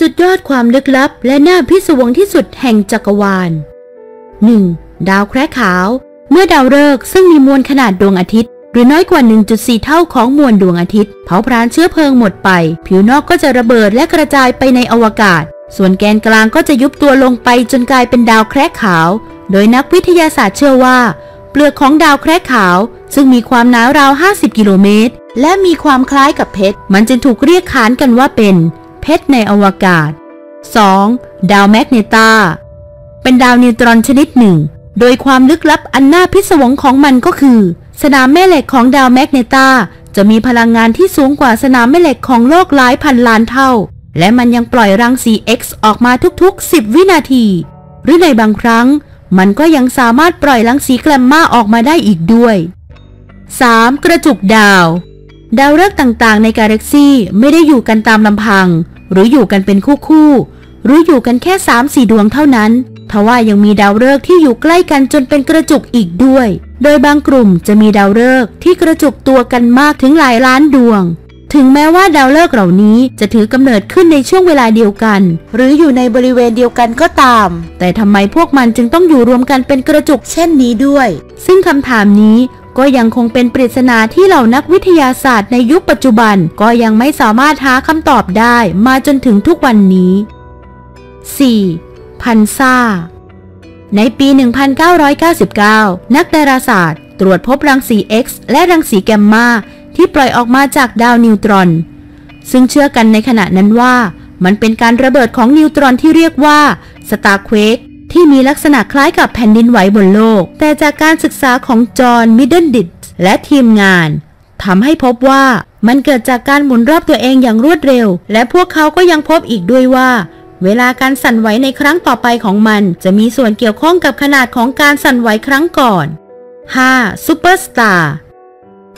สุดยอดความลึกลับ และน่าพิศวงที่สุดแห่งจักรวาล 1. ดาวแคระขาว เมื่อดาวฤกษ์ซึ่งมีมวลขนาดดวงอาทิตย์ หรือน้อยกว่า 1.4 เท่าของมวลดวงอาทิตย์ เผาพรานเชื้อเพลิงหมดไป ผิวนอกก็จะระเบิดและกระจายไปในอวกาศ ส่วนแกนกลางก็จะยุบตัวลงไปจนกลายเป็นดาวแคระขาว โดยนักวิทยาศาสตร์เชื่อว่า เปลือกของดาวแคระขาว ซึ่งมีความหนาราว 50 กิโลเมตรและมีความคล้ายกับเพชร มันจึงถูกเรียกขานกันว่าเป็น เพชรในอวกาศ 2. ดาวแมกเนตา เป็นดาวนิวตรอนชนิดหนึ่ง โดยความลึกลับอันน่าพิศวงของมันก็คือ สนามแม่เหล็กของดาวแมกเนตาจะมีพลังงานที่สูงกว่าสนามแม่เหล็กของโลกหลายพันล้านเท่า และมันยังปล่อยรังสี X ออกมาทุกๆ 10 วินาที หรือในบางครั้ง มันก็ยังสามารถปล่อยรังสีแกลมมาออกมาได้อีกด้วย 3. กระจุกดาว ดาวฤกษ์ต่างๆ ในกาแล็กซี่ไม่ได้อยู่กันตามลำพัง หรืออยู่กันเป็นคู่ๆหรืออยู่กันแค่3-4ดวงเท่านั้น ทว่ายังมีดาวฤกษ์ที่อยู่ใกล้กันจนเป็นกระจุกอีกด้วย โดยบางกลุ่มจะมีดาวฤกษ์ที่กระจุกตัวกันมากถึงหลายล้านดวง ถึงแม้ว่าดาวฤกษ์เหล่านี้จะถือกำเนิดขึ้นในช่วงเวลาเดียวกัน หรืออยู่ในบริเวณเดียวกันก็ตาม แต่ทำไมพวกมันจึงต้องอยู่รวมกันเป็นกระจุกเช่นนี้ด้วย ซึ่งคำถามนี้ ก็ยังคงเป็นปริศนาที่เหล่านักวิทยาศาสตร์ในยุคปัจจุบัน ก็ยังไม่สามารถหาคำตอบได้มาจนถึงทุกวันนี้ 4. พันซ่า ในปี 1999 นักดาราศาสตร์ ตรวจพบรังสี X และรังสีแกมมาที่ปล่อยออกมาจากดาวนิวตรอน ซึ่งเชื่อกันในขณะนั้นว่า มันเป็นการระเบิดของนิวตรอนที่เรียกว่าสตาร์เควก ที่มีลักษณะคล้ายกับแผ่นดินไหวบนโลก แต่จากการศึกษาของจอห์นมิดเดิลดิตและทีมงานทำให้พบว่ามันเกิดจากการหมุนรอบตัวเองอย่างรวดเร็ว และพวกเขาก็ยังพบอีกด้วยว่า เวลาการสั่นไหวในครั้งต่อไปของมัน จะมีส่วนเกี่ยวข้องกับขนาดของการสั่นไหวครั้งก่อน 5. ซูเปอร์สตาร์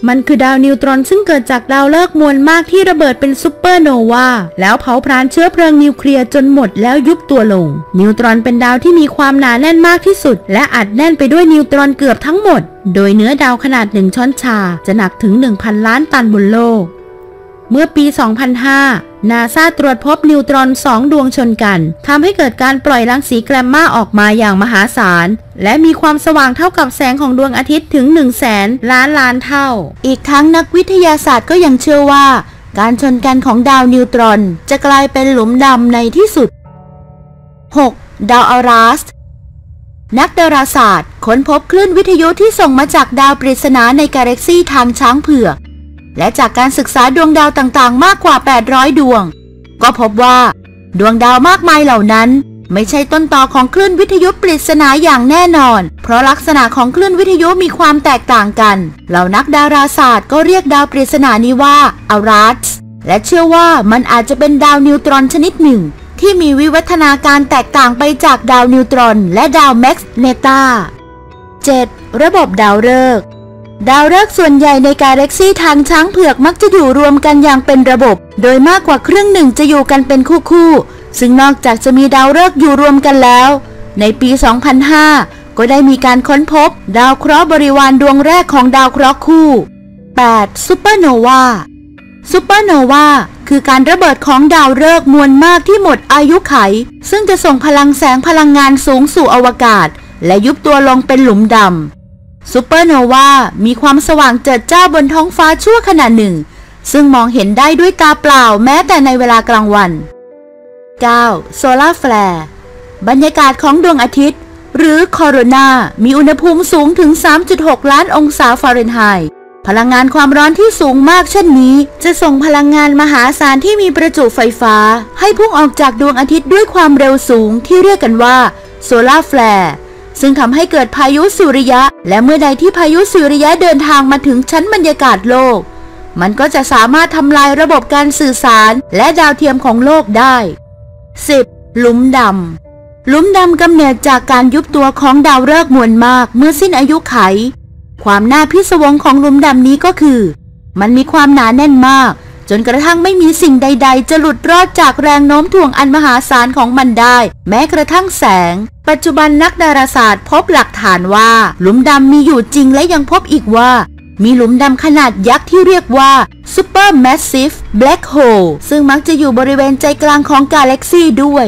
มันคือดาวนิวตรอนซึ่งเกิดจากดาวฤกษ์มวลมากที่ระเบิดเป็นซูเปอร์โนวาแล้วเผาพรานเชื้อเพลิงนิวเคลียร์จนหมดแล้วยุบตัวลง นิวตรอนเป็นดาวที่มีความหนาแน่นมากที่สุด และอัดแน่นไปด้วยนิวตรอนเกือบทั้งหมด โดยเนื้อดาวขนาดหนึ่งช้อนชาจะหนักถึง 1,000 ล้านตันบนโลก เมื่อปี 2005 นาซาตรวจพบนิวตรอนสองดวงชนกันทำให้เกิดการปล่อยรังสีแกรมมาออกมาอย่างมหาศาล และมีความสว่างเท่ากับแสงของดวงอาทิตย์ถึง 1 0 0 0 0แสนล้านล้านเท่า อีกทั้งนักวิทยาศาสตร์ก็ยังเชื่อว่า การชนกันของดาวนิวตรอน จะกลายเป็นหลุมดำในที่สุด 6. ดาวอารัสนักดาราศาสตร์ค้นพบคลื่นวิทยุที่ส่งมาจากดาวปริศนาในกาแล็กซีทางช้างเผือก และจากการศึกษาดวงดาวต่างๆ มากกว่า 800 ดวง ก็พบว่า ดวงดาวมากมายเหล่านั้น ไม่ใช่ต้นต่อของคลื่นวิทยุปริศนาอย่างแน่นอน เพราะลักษณะของคลื่นวิทยุมีความแตกต่างกัน เหล่านักดาราศาสตร์ก็เรียกดาวปริศนานี้ว่าอารัสและเชื่อว่ามันอาจจะเป็นดาวนิวตรอนชนิดหนึ่ง ที่มีวิวัฒนาการแตกต่างไปจากดาวนิวตรอน และดาวแม็กซ์เนตา 7. ระบบดาวฤกษ์ ดาวฤกษ์ส่วนใหญ่ในกาแล็กซีทางช้างเผือกมักจะอยู่รวมกันอย่างเป็นระบบ โดยมากกว่าครึ่งหนึ่งจะอยู่กันเป็นคู่ๆซึ่งนอกจากจะมีดาวฤกษ์อยู่รวมกันแล้ว ในปี 2005 ก็ได้มีการค้นพบ ดาวเคราะห์บริวารดวงแรกของดาวเคราะห์คู่ 8. ซูเปอร์โนวาซูเปอร์โนวาคือการระเบิดของดาวฤกษ์มวลมากที่หมดอายุไข ซึ่งจะส่งพลังแสงพลังงานสูงสู่อวกาศ และยุบตัวลงเป็นหลุมดำ ซูเปอร์โนวา มีความสว่างเจิดจ้าบนท้องฟ้าชั่วขณะหนึ่ง ซึ่งมองเห็นได้ด้วยตาเปล่าแม้แต่ในเวลากลางวัน 9. โซลาร์แฟลร์บรรยากาศของดวงอาทิตย์ หรือโคโรนา มีอุณหภูมิสูงถึง 3.6 ล้านองศาฟาเรนไฮต์ พลังงานความร้อนที่สูงมากเช่นนี้ จะส่งพลังงานมหาศาลที่มีประจุไฟฟ้า ให้พุ่งออกจากดวงอาทิตย์ด้วยความเร็วสูงที่เรียกกันว่าโซลาร์แฟลร์ ซึ่งทำให้เกิดพายุสุริยะ และเมื่อใดที่พายุสุริยะเดินทางมาถึงชั้นบรรยากาศโลก มันก็จะสามารถทำลายระบบการสื่อสารและดาวเทียมของโลกได้ 10. หลุมดำหลุมดำกำเนิดจากการยุบตัวของดาวฤกษ์มวลมากเมื่อสิ้นอายุไข ความน่าพิศวงของหลุมดำนี้ก็คือ มันมีความหนาแน่นมาก จนกระทั่งไม่มีสิ่งใด ๆ จะหลุดรอดจากแรงโน้มถ่วงอันมหาศาลของมันได้ แม้กระทั่งแสง ปัจจุบันนักดาราศาสตร์พบหลักฐานว่า หลุมดำมีอยู่จริงและยังพบอีกว่ามีหลุมดำขนาดยักษ์ที่เรียกว่า Supermassive Black Hole ซึ่งมักจะอยู่บริเวณใจกลางของกาแล็กซีด้วย